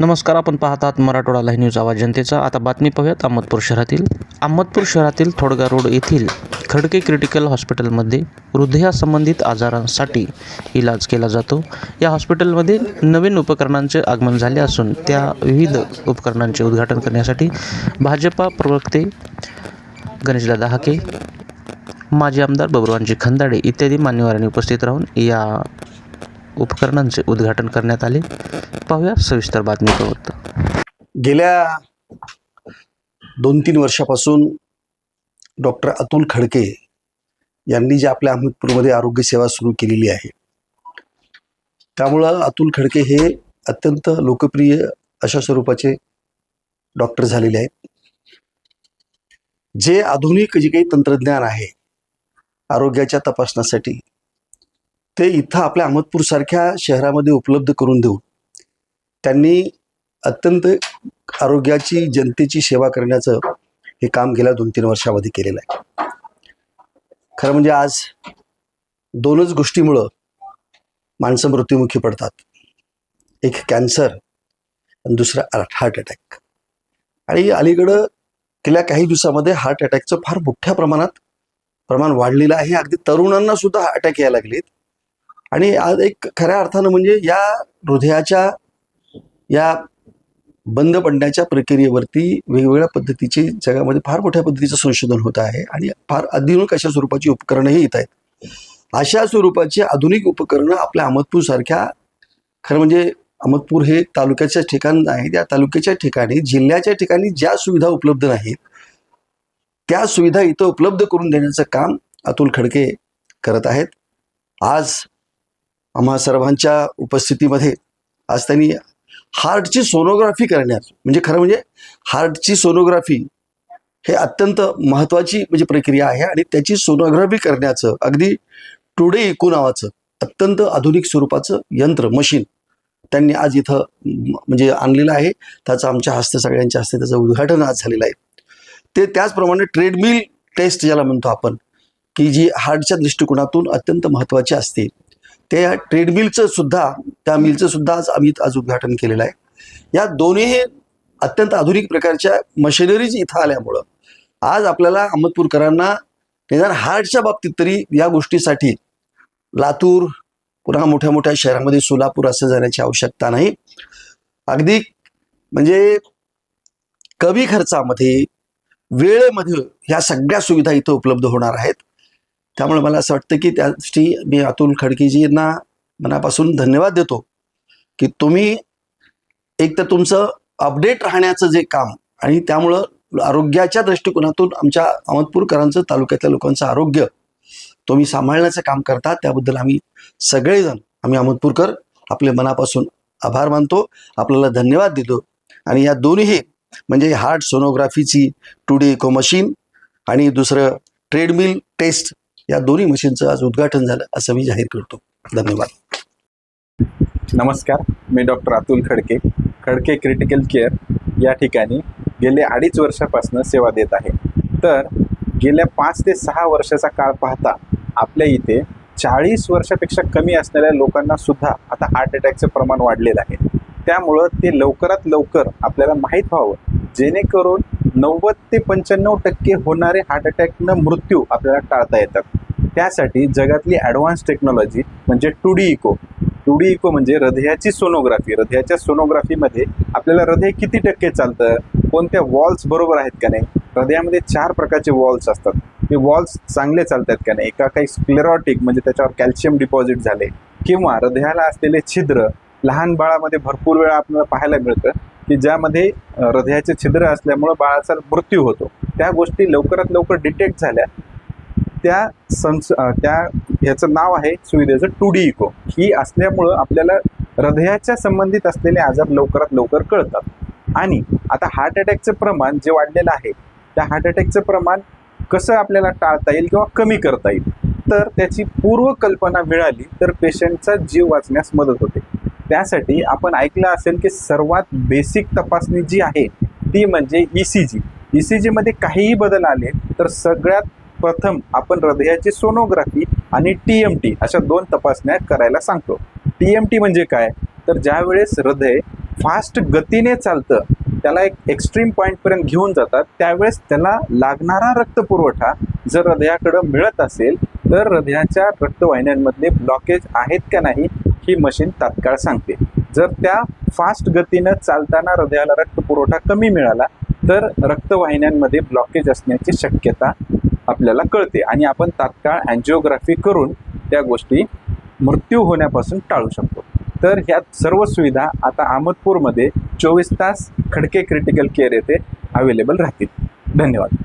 नमस्कार आपण पाहतात मराठवाडा लाईव्ह न्यूज आवाज जनतेचा. आता बातमी पाहूयात अहमदपूर शहरातील. अहमदपूर शहरातील थोडगा रोड येथील खडके क्रिटिकल हॉस्पिटलमध्ये हृदयासंबंधित आजारांसाठी इलाज केला जातो. या हॉस्पिटलमध्ये नवीन उपकरणांचे आगमन झाले असून त्या विविध उपकरणांचे उद्घाटन करण्यासाठी भाजपा प्रवक्ते गणेशदादा हाके माजी आमदार बबरवानजी खंदाडे इत्यादी मान्यवरांनी उपस्थित राहून या उपकरणांचे उद्घाटन करण्यात आले. पाहूया सविस्तर बातमी प्रवृत्त गेल्या दोन तीन वर्षापासून डॉक्टर अतुल खडके यांनी जे आपल्या अहमदपूरमध्ये आरोग्य सेवा सुरू केलेली आहे. त्यामुळं अतुल खडके हे अत्यंत लोकप्रिय अशा स्वरूपाचे डॉक्टर झालेले आहेत. जे आधुनिक जे काही तंत्रज्ञान आहे आरोग्याच्या तपासण्यासाठी ते इथं आपल्या अहमदपूरसारख्या शहरामध्ये उपलब्ध करून देऊन त्यांनी अत्यंत आरोग्याची जनतेची सेवा करण्याचं हे काम गेल्या दोन तीन वर्षामध्ये केलेलं आहे. खरं म्हणजे आज दोनच गोष्टीमुळं माणसं मृत्युमुखी पडतात. एक कॅन्सर आणि दुसरा हार्ट अटॅक. आणि अलीकडं गेल्या काही दिवसामध्ये हार्ट अटॅकचं फार मोठ्या प्रमाणात प्रमाण वाढलेलं आहे. अगदी तरुणांना सुद्धा अटॅक यायला लागलेत. आणि आज एक खऱ्या अर्थानं म्हणजे या हृदयाच्या या बंद पडण्याच्या प्रक्रियेवरती वेगवेगळ्या पद्धतीचे जगामध्ये फार मोठ्या पद्धतीचं संशोधन होत आहे आणि फार आधुनिक अशा स्वरूपाची उपकरणंही येत आहेत. अशा स्वरूपाची आधुनिक उपकरणं आपल्या अहमदपूरसारख्या खरं म्हणजे अहमदपूर हे तालुक्याच्या ठिकाण आहे त्या तालुक्याच्या ठिकाणी जिल्ह्याच्या ठिकाणी ज्या सुविधा उपलब्ध नाहीत त्या सुविधा इथं उपलब्ध करून देण्याचं काम अतुल खडके करत आहेत. आज आम्हा सर्वांच्या उपस्थितीमध्ये आज त्यांनी हार्टची सोनोग्राफी करण्यात म्हणजे खरं म्हणजे हार्टची सोनोग्राफी हे अत्यंत महत्त्वाची म्हणजे प्रक्रिया आहे आणि त्याची सोनोग्राफी करण्याचं अगदी टुडे इको नावाचं अत्यंत आधुनिक स्वरूपाचं यंत्र मशीन त्यांनी आज इथं म्हणजे आणलेलं आहे. त्याचं आमच्या हस्ते सगळ्यांच्या हस्ते त्याचं उद्घाटन आज झालेलं आहे. ते त्याचप्रमाणे ट्रेडमिल टेस्ट ज्याला म्हणतो आपण की जी हार्टच्या दृष्टिकोनातून अत्यंत महत्त्वाची असते. त्या ट्रेडमिलचं सुद्धा त्या मिलचं सुद्धा आज आम्ही आज उद्घाटन केलेलं आहे. या दोन्ही अत्यंत आधुनिक प्रकारच्या मशिनरीज इथं आल्यामुळं आज आपल्याला अहमदपूरकरांना निदान हार्टच्या बाबतीत तरी या गोष्टीसाठी लातूर पुन्हा मोठ्या मोठ्या शहरामध्ये सोलापूर असं जाण्याची आवश्यकता नाही. अगदी म्हणजे कमी खर्चामध्ये वेळेमध्ये ह्या सगळ्या सुविधा इथं उपलब्ध होणार आहेत. त्यामुळे मला असं वाटतं की त्यासाठी मी अतुल खडकेजींना मनापासून धन्यवाद देतो की तुम्ही एक तर तुमचं अपडेट राहण्याचं जे काम आणि त्यामुळं आरोग्याच्या दृष्टिकोनातून आमच्या अहमदपूरकरांचं तालुक्यातल्या लोकांचं आरोग्य तुम्ही सांभाळण्याचं काम करता त्याबद्दल आम्ही सगळेजण आम्ही अहमदपूरकर आपले मनापासून आभार मानतो आपल्याला धन्यवाद देतो. आणि या दोन्ही म्हणजे हार्ट सोनोग्राफीची टू डी इको मशीन आणि दुसरं ट्रेडमिल टेस्ट या दोन्ही मशीनचं आज उद्घाटन झालं असं मी जाहीर करतो. धन्यवाद. नमस्कार मी doctor Atul Khadke. Khadke critical care या ठिकाणी गेले अडीच वर्षापासून सेवा देत आहे. तर गेल्या पाच ते सहा वर्षाचा काळ पाहता आपल्या इथे चाळीस वर्षापेक्षा कमी असणाऱ्या लोकांना सुद्धा आता हार्ट अटॅकचं प्रमाण वाढलेलं आहे. त्यामुळं ते लवकरात लवकर आपल्याला माहीत व्हावं. जेणेकरून नव्वद ते पंच्याण्णव टक्के होणारे हार्ट अटॅकनं मृत्यू आपल्याला टाळता येतात त्यासाठी जगातली ॲडव्हान्स टेक्नॉलॉजी म्हणजे two D echo two D echo म्हणजे हृदयाची सोनोग्राफी हृदयाच्या सोनोग्राफीमध्ये आपल्याला हृदय किती टक्के चालतं? कोणत्या वॉल्स बरोबर आहेत का नाही? हृदयामध्ये चार प्रकारचे वॉल्स असतात. ते वॉल्स चांगले चालतात का नाही? एका काही स्क्लेरॉटिक म्हणजे त्याच्यावर कॅल्शियम डिपॉझिट झाले. किंवा हृदयाला असलेले छिद्र लहान बाळामध्ये भरपूर वेळा आपल्याला पाहायला मिळतं. की ज्यामध्ये हृदयाचे छिद्र असल्यामुळं बाळाचा मृत्यू होतो. त्या गोष्टी लवकरात लवकर डिटेक्ट झाल्या. त्या संस त्या ह्याचं नाव आहे सुविधेचं टू डी इको ही असल्यामुळं आपल्याला हृदयाच्या संबंधित असलेले आजार लवकरात लवकर कळतात. आणि आता हार्ट अटॅकचं प्रमाण जे वाढलेलं आहे त्या हार्ट अटॅकचं प्रमाण कसं आपल्याला टाळता येईल किंवा कमी करता येईल? तर त्याची पूर्वकल्पना मिळाली तर पेशंटचा जीव वाचण्यास मदत होते. त्यासाठी आपण ऐकलं असेल की सर्वात बेसिक तपासणी जी आहे ती म्हणजे E C G E C जीमध्ये काहीही बदल आले तर सगळ्यात प्रथम आपण हृदयाची सोनोग्राफी आणि टी एम टी अशा दोन तपासण्या करायला सांगतो. टी एम टी म्हणजे काय? तर ज्यावेळेस हृदय फास्ट गतीने चालतं त्याला एक एक्स्ट्रीम पॉईंटपर्यंत घेऊन जातात त्यावेळेस त्याला लागणारा रक्तपुरवठा जर हृदयाकडं मिळत असेल तर हृदयाच्या रक्तवाहिन्यांमधले ब्लॉकेज आहेत का नाही ही मशीन तात्काळ सांगते. जर त्या फास्ट गतीनं चालताना हृदयाला रक्तपुरवठा कमी मिळाला तर रक्तवाहिन्यांमध्ये ब्लॉकेज असण्याची शक्यता आपल्याला कळते आणि आपण तात्काळ अँजिओग्राफी करून त्या गोष्टी मृत्यू होण्यापासून टाळू शकतो. तर ह्या सर्व सुविधा आता अहमदपूरमध्ये चोवीस तास खडके क्रिटिकल केअर येथे अवेलेबल राहतील. धन्यवाद.